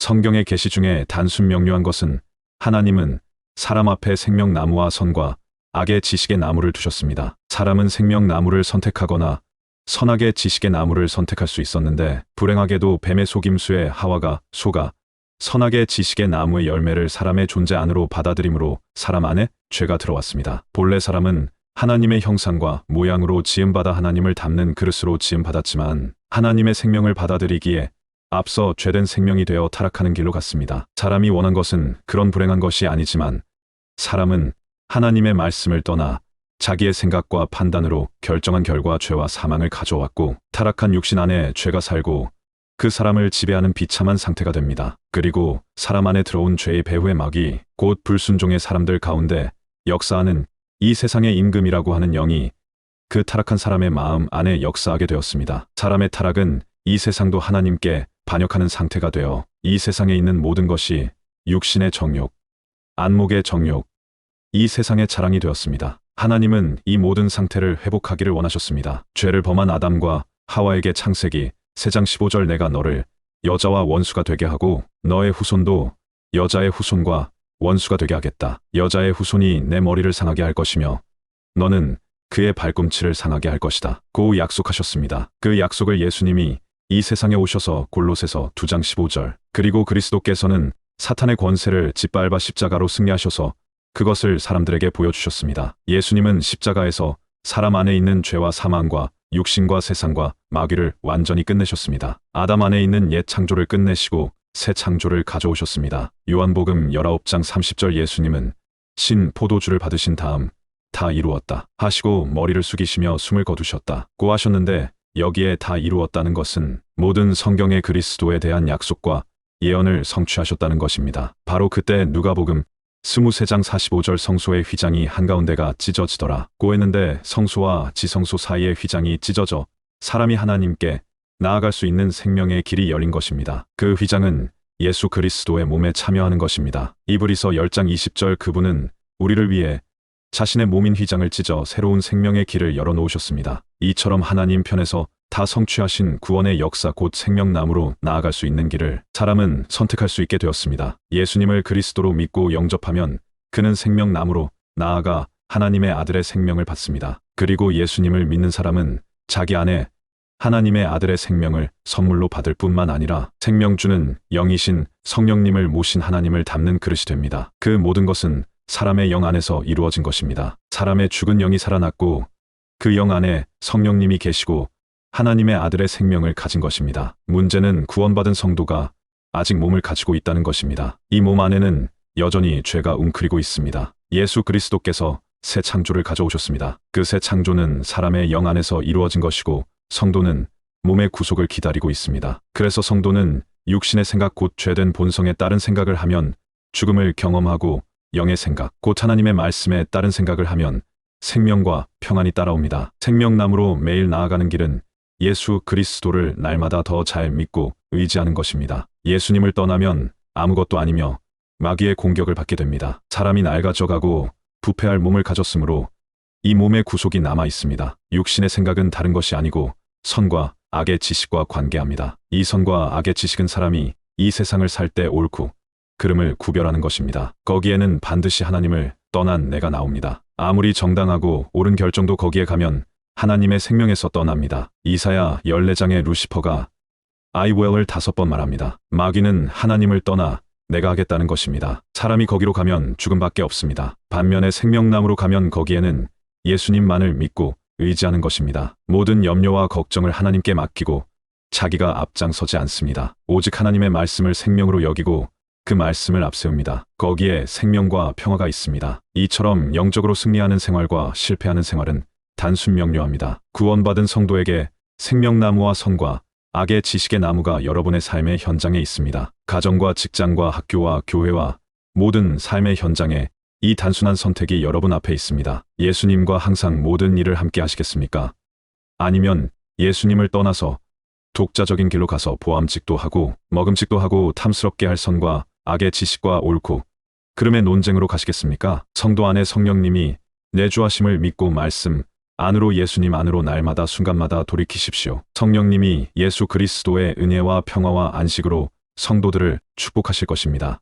성경의 계시 중에 단순 명료한 것은 하나님은 사람 앞에 생명나무와 선과 악의 지식의 나무를 두셨습니다. 사람은 생명나무를 선택하거나 선악의 지식의 나무를 선택할 수 있었는데 불행하게도 뱀의 속임수에 하와가 소가 선악의 지식의 나무의 열매를 사람의 존재 안으로 받아들임으로 사람 안에 죄가 들어왔습니다. 본래 사람은 하나님의 형상과 모양으로 지음받아 하나님을 닮는 그릇으로 지음받았지만 하나님의 생명을 받아들이기에 앞서 죄된 생명이 되어 타락하는 길로 갔습니다. 사람이 원한 것은 그런 불행한 것이 아니지만 사람은 하나님의 말씀을 떠나 자기의 생각과 판단으로 결정한 결과 죄와 사망을 가져왔고 타락한 육신 안에 죄가 살고 그 사람을 지배하는 비참한 상태가 됩니다. 그리고 사람 안에 들어온 죄의 배후의 막이 곧 불순종의 사람들 가운데 역사하는 이 세상의 임금이라고 하는 영이 그 타락한 사람의 마음 안에 역사하게 되었습니다. 사람의 타락은 이 세상도 하나님께 반역하는 상태가 되어 이 세상에 있는 모든 것이 육신의 정욕, 안목의 정욕, 이 세상의 자랑이 되었습니다. 하나님은 이 모든 상태를 회복하기를 원하셨습니다. 죄를 범한 아담과 하와에게 창세기 3장 15절 내가 너를 여자와 원수가 되게 하고 너의 후손도 여자의 후손과 원수가 되게 하겠다. 여자의 후손이 내 머리를 상하게 할 것이며 너는 그의 발꿈치를 상하게 할 것이다. 고 약속하셨습니다. 그 약속을 예수님이 이 세상에 오셔서 골로새서 2장 15절 그리고 그리스도께서는 사탄의 권세를 짓밟아 십자가로 승리하셔서 그것을 사람들에게 보여주셨습니다. 예수님은 십자가에서 사람 안에 있는 죄와 사망과 육신과 세상과 마귀를 완전히 끝내셨습니다. 아담 안에 있는 옛 창조를 끝내시고 새 창조를 가져오셨습니다. 요한복음 19장 30절 예수님은 신 포도주를 받으신 다음 다 이루었다 하시고 머리를 숙이시며 숨을 거두셨다 고 하셨는데 여기에 다 이루었다는 것은 모든 성경의 그리스도에 대한 약속과 예언을 성취하셨다는 것입니다. 바로 그때 누가복음 23장 45절 성소의 휘장이 한가운데가 찢어지더라 고 했는데 성소와 지성소 사이의 휘장이 찢어져 사람이 하나님께 나아갈 수 있는 생명의 길이 열린 것입니다. 그 휘장은 예수 그리스도의 몸에 참여하는 것입니다. 이브리서 10장 20절 그분은 우리를 위해 자신의 몸인 휘장을 찢어 새로운 생명의 길을 열어놓으셨습니다. 이처럼 하나님 편에서 다 성취하신 구원의 역사 곧 생명나무로 나아갈 수 있는 길을 사람은 선택할 수 있게 되었습니다. 예수님을 그리스도로 믿고 영접하면 그는 생명나무로 나아가 하나님의 아들의 생명을 받습니다. 그리고 예수님을 믿는 사람은 자기 안에 하나님의 아들의 생명을 선물로 받을 뿐만 아니라 생명주는 영이신 성령님을 모신 하나님을 담는 그릇이 됩니다. 그 모든 것은 사람의 영 안에서 이루어진 것입니다. 사람의 죽은 영이 살아났고 그 영 안에 성령님이 계시고 하나님의 아들의 생명을 가진 것입니다. 문제는 구원받은 성도가 아직 몸을 가지고 있다는 것입니다. 이 몸 안에는 여전히 죄가 웅크리고 있습니다. 예수 그리스도께서 새 창조를 가져오셨습니다. 그 새 창조는 사람의 영 안에서 이루어진 것이고 성도는 몸의 구속을 기다리고 있습니다. 그래서 성도는 육신의 생각 곧 죄된 본성에 따른 생각을 하면 죽음을 경험하고 영의 생각 곧 하나님의 말씀에 따른 생각을 하면 생명과 평안이 따라옵니다. 생명나무로 매일 나아가는 길은 예수 그리스도를 날마다 더 잘 믿고 의지하는 것입니다. 예수님을 떠나면 아무것도 아니며 마귀의 공격을 받게 됩니다. 사람이 낡아져가고 부패할 몸을 가졌으므로 이 몸의 구속이 남아 있습니다. 육신의 생각은 다른 것이 아니고 선과 악의 지식과 관계합니다. 이 선과 악의 지식은 사람이 이 세상을 살 때 옳고 그름을 구별하는 것입니다. 거기에는 반드시 하나님을 떠난 내가 나옵니다. 아무리 정당하고 옳은 결정도 거기에 가면 하나님의 생명에서 떠납니다. 이사야 14장의 루시퍼가 I will을 다섯 번 말합니다. 마귀는 하나님을 떠나 내가 하겠다는 것입니다. 사람이 거기로 가면 죽음밖에 없습니다. 반면에 생명나무로 가면 거기에는 예수님만을 믿고 의지하는 것입니다. 모든 염려와 걱정을 하나님께 맡기고 자기가 앞장서지 않습니다. 오직 하나님의 말씀을 생명으로 여기고 그 말씀을 앞세웁니다. 거기에 생명과 평화가 있습니다. 이처럼 영적으로 승리하는 생활과 실패하는 생활은 단순 명료합니다. 구원받은 성도에게 생명나무와 선과 악의 지식의 나무가 여러분의 삶의 현장에 있습니다. 가정과 직장과 학교와 교회와 모든 삶의 현장에 이 단순한 선택이 여러분 앞에 있습니다. 예수님과 항상 모든 일을 함께 하시겠습니까? 아니면 예수님을 떠나서 독자적인 길로 가서 보암직도 하고 먹음직도 하고 탐스럽게 할 선과 악의 지식과 옳고 그름의 논쟁으로 가시겠습니까? 성도 안에 성령님이 내주하심을 믿고 말씀 안으로 예수님 안으로 날마다 순간마다 돌이키십시오. 성령님이 예수 그리스도의 은혜와 평화와 안식으로 성도들을 축복하실 것입니다.